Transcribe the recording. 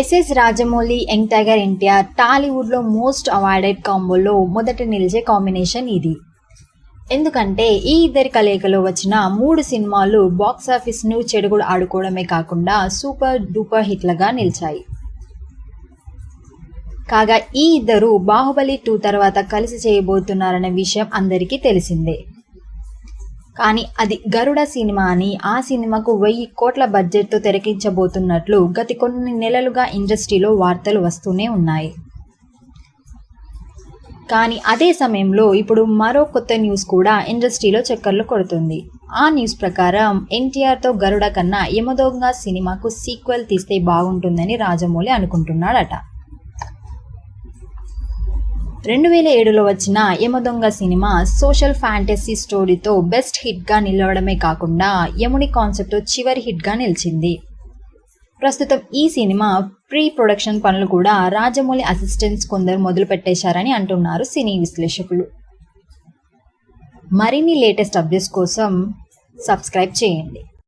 SS Rajamouli young tiger NTR టాలీవుడ్లో most awarded కాంబోలో మొదట నిలిచే కాంబినేషన్ ఇది. ఎందుకంటే ఈ ఇద్దరి కలయికలో వచ్చిన మూడు సినిమాలు బాక్స్ ఆఫీస్ను చెడుగుడు ఆడుకోవడమే కాకుండా సూపర్ డూపర్ హిట్లుగా నిలిచాయి. కాగా ఈ ఇద్దరు బాహుబలి టూ తర్వాత కలిసి చేయబోతున్నారనే విషయం అందరికీ తెలిసిందే. కానీ అది గరుడ సినిమా అని ఆ సినిమాకు వెయ్యి కోట్ల బడ్జెట్తో తెరకించబోతున్నట్లు గత కొన్ని నెలలుగా ఇండస్ట్రీలో వార్తలు వస్తూనే ఉన్నాయి. కానీ అదే సమయంలో ఇప్పుడు మరో కొత్త న్యూస్ కూడా ఇండస్ట్రీలో చక్కర్లు కొడుతుంది. ఆ న్యూస్ ప్రకారం ఎన్టీఆర్తో గరుడ కన్నా యమదొంగ సినిమాకు సీక్వెల్ తీస్తే బాగుంటుందని రాజమౌళి అనుకుంటున్నాడట. రెండు వేల ఏడులో వచ్చిన యమదొంగ సినిమా సోషల్ ఫ్యాంటసీ స్టోరీతో బెస్ట్ హిట్గా నిలవడమే కాకుండా యముని కాన్సెప్ట్ చివరి హిట్గా నిలిచింది. ప్రస్తుతం ఈ సినిమా ప్రీ ప్రొడక్షన్ పనులు కూడా రాజమౌళి అసిస్టెంట్స్ కొందరు మొదలు పెట్టేశారని అంటున్నారు సినీ విశ్లేషకులు. మరిన్ని లేటెస్ట్ అప్డేట్స్ కోసం సబ్స్క్రైబ్ చేయండి.